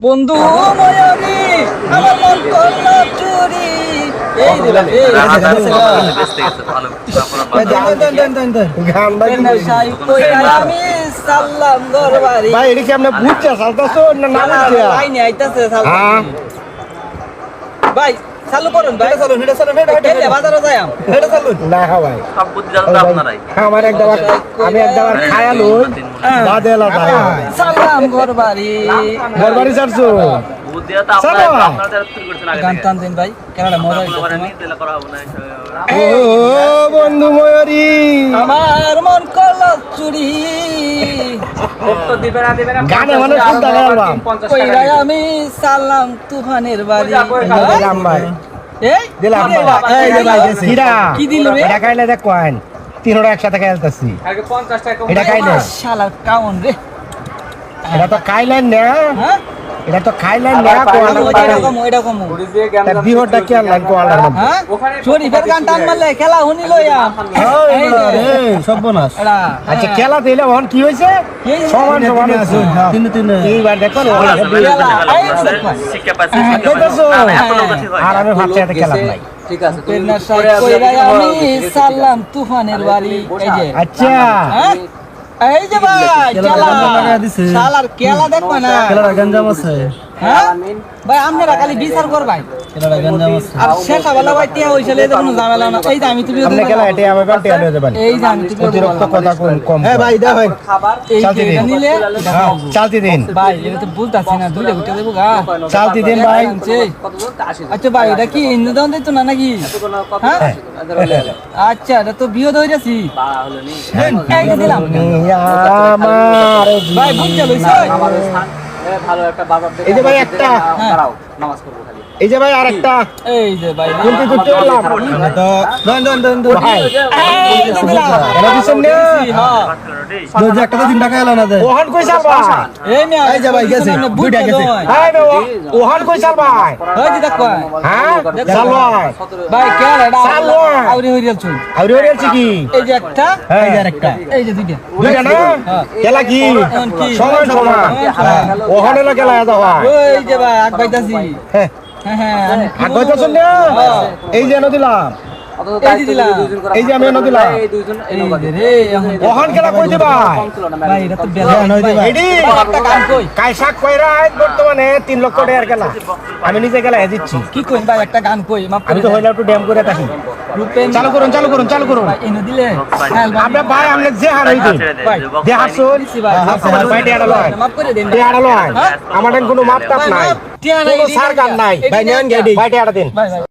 বন্ধু ময়ূরী আমার মন করল চুরি এই ভাই এটা কি আপনি বুঝছে সালতাছো না না বুঝছে আইতাছে হ্যাঁ। ভাই চালু করুন ভাই। চালু হেডে চালু হেডে হেডে বাজারে যাই হেডে চালু না ভাই। সব বুদ্ধি জানো আপনারাই। আমার একবার আমি একবার খায়া লই বাদে এলা যায় সাল্লাম গরবারি ঘরবাড়ি। ছাড়ছো? বুদ্ধি তো আপনারা আপনাদের তৈরি করছেন আগে গান দিন ভাই। কেনাডা মজা আপনারা হইছে দিলে করা হবে না ও বন্ধু ময়ূরী। আমার মন করল চুরি আমি সালাম তুফানের বাড়ি। দিলাম ভাই। এই? দিলাম কি দিল? দেখ কয়েন। তিনটা একসাথে খাইলতাছি এটা খাইলে শালা কাউন রে। এটা তো খাইলেন না। হ্যাঁ? এটা তো খাইলেন না ওইটা কম ওইটা কম তার বিহটা কি মধ্যে হ্যাঁ? শরীফের গান টান মারলে খেলা শুনি লইয়া এই সর্বনাশ। আচ্ছা হ্যাঁ। খেলা দিলে এখন কি যে, সমান সমান তিন তিন এইবার দেখো খেলা, হ্যাঁ, আছে। আর আমি ভাবছি এতে খেলাম নাই। সাহেব কইরা আমি সাল্লাম তুফানের বাড়ি এই যে। আচ্ছা। এই যে ভাই শালার কেলা দেখবা না। গঞ্জাম আছে। হ্যাঁ? ভাই আপনারা খালি বিচার করবাই ভাই হ্যাঁ ভাই ভাই। চালতে দিন। হ্যাঁ, ভাই এটা তো বুঝতাছি না দুইটা গুটা দেবো গা। চালতি দিন ভাই। আচ্ছা ভাই এটা কি ইন্দ্রদান দিত না নাকি? হ্যাঁ? আচ্ছা এটা তো বিয়ে ধরেছি এই যে দিলাম। আমার ভাই বুঝতে লইছে এই যে ভাই একটা। এই যে ভাই আরেকটা এই যে ভাই কিন্তু করতে পারলাম দন দন দন দন ভাই এই যে দিলাম এটা দিছেন না হ্যাঁ একটা দে ওহান কই চাল ভাই এই মিয়া এই যে ভাই গেছে দুইটা গেছে ভাই বে ওহান কই চাল ভাই ওই যে দেখো হ্যাঁ চাল ভাই ভাই কে এটা চাল ভাই। আউরি হইরাল চুল আউরি কি এই যে একটা এই যে আরেকটা এই যে দুইটা দুইটা না খেলা কি কি? সমান সমান ওহান ভাই ওই যে ভাই আগ বাইতাছি হ্যাঁ হ্যাঁ হ্যাঁ আর কয় আগ বলব? না হ্যাঁ। এই যে এনে দিলাম এই যে দিলাম। এই যে আমি এনে দিলাম। এই যে রে এখন ওহান কই দিবা ভাই? এটা তো বেলা এডি একটা গান কাইসাক কইরা আজ বর্তমানে তিন লক্ষ টাকার খেলা আমি নিজে খেলা দিচ্ছি কি কইন ভাই একটা গান কই? মাফ আমি তো দেন। একটু ড্যাম করে থাকি। চালু করুন চালু করুন চালু করুন। এনে দিলে আমরা ভাই আমরা যে হার হইতে ছেড়ে দে, ভাই, যে box যে পাইনি। হারছুন দিছি ভাই। ভাই লয়। মাফ করে দেন টিয়াটা লয়। হ্যাঁ? কোনো মাপ টাপ নাই। কোনো সার গান নাই, নাই ভাই নেন গেডি। ভাই টিয়াটা দিন। ভাই ভাই